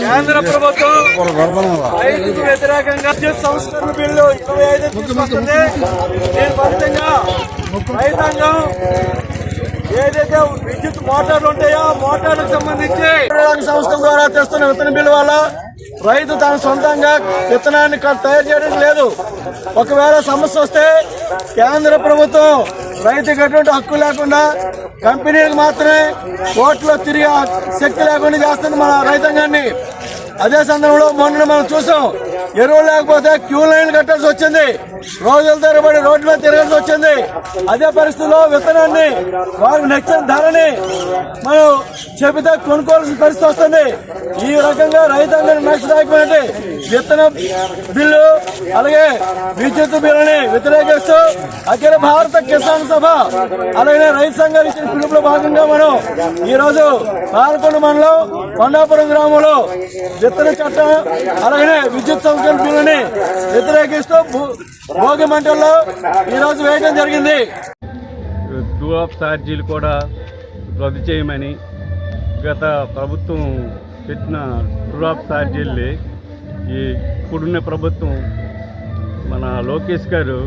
కేంద్ర ప్రభుత్వం రైతుకు వ్యతిరేకంగా విద్యుత్ సంస్కరణ బిల్లు ఇరవై ఐదు తీసుకొస్తుంది. దీని ఫలితంగా రైతాంగం ఏదైతే విద్యుత్ మోటార్లు ఉంటాయో మోటార్లకు సంబంధించి వితరణ సంస్థల ద్వారా తెస్తున్న విత్తన బిల్లు వల్ల రైతు తన సొంతంగా విత్తనాన్ని తయారు చేయడం లేదు. ఒకవేళ సమస్య వస్తే కేంద్ర ప్రభుత్వం రైతుకి ఎటువంటి హక్కు లేకుండా కంపెనీలకు మాత్రమే కోర్టులో తిరిగి శక్తి లేకుండా చేస్తుంది మన రైతాంగాన్ని. అదే సందర్భంలో మొన్న మనం చూసాం ఎరువులు లేకపోతే క్యూ లైన్లు కట్టాల్సి వచ్చింది. రోజుల తరబడి రోడ్లో తిరగాల్సి వచ్చింది. అదే పరిస్థితిలో విత్తనాన్ని వారు నచ్చిన ధరని మనం చెబితే కొనుక్కోవాల్సిన పరిస్థితి వస్తుంది. ఈ రకంగా రైతాంగానికి నష్టదాయకమైన విత్తన బిల్లు అలాగే విద్యుత్ బిల్లుని వ్యతిరేకిస్తూ అఖిల భారత కిసాన్ సభ అలాగే రైతు సంఘాలు ఇచ్చిన పిలుపులో భాగంగా మనం ఈ రోజు పాలకొండ మండలం కొండాపురం గ్రామంలో విత్తన చట్టం అలాగే విద్యుత్ సంస్కరణ బిల్లుని వ్యతిరేకిస్తూ భోగి మంటల్లో ఈరోజు వేయడం జరిగింది. టూ ఆఫ్ ఛార్జీలు కూడా రద్దు చేయమని గత ప్రభుత్వం పెట్టిన టూ ఆఫ్ ఛార్జీల్ని ఈ ఇప్పుడున్న ప్రభుత్వం మన లోకేష్ గారు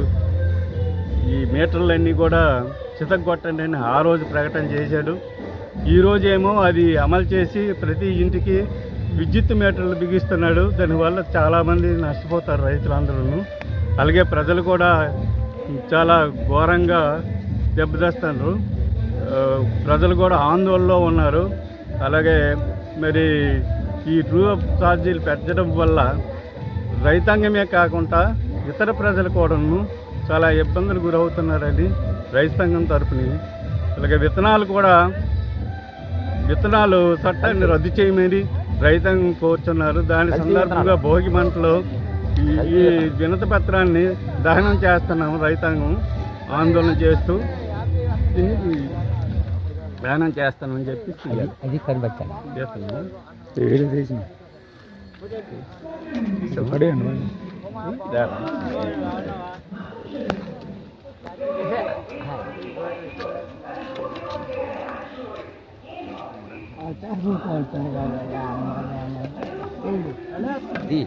ఈ మీటర్లన్నీ కూడా చితగొట్టండి అని ఆ రోజు ప్రకటన చేశాడు. ఈరోజేమో అది అమలు చేసి ప్రతి ఇంటికి విద్యుత్ మీటర్లు బిగిస్తున్నాడు. దానివల్ల చాలామంది నష్టపోతారు రైతులందరూ అలాగే ప్రజలు కూడా చాలా ఘోరంగా దెబ్బతీస్తున్నారు. ప్రజలు కూడా ఆందోళనలో ఉన్నారు. అలాగే మరి ఈ ట్రూ అప్ ఛార్జీలు పెంచడం వల్ల రైతాంగమే కాకుండా ఇతర ప్రజలు కూడాను చాలా ఇబ్బందులు గురవుతున్నారని రైతు సంఘం తరపుని. అలాగే విత్తనాలు కూడా విత్తనాలు చట్టాన్ని రద్దు చేయమని రైతాంగం కోరుచున్నారు దాని సందర్భంగా భోగి మంటలో ఈ వినతి పత్రాన్ని దహనం చేస్తున్నాము రైతాంగం ఆందోళన చేస్తూ. దహనం చేస్తానని చెప్పి అది చేస్తున్నాం ఏడు చేసింది దహనం. అది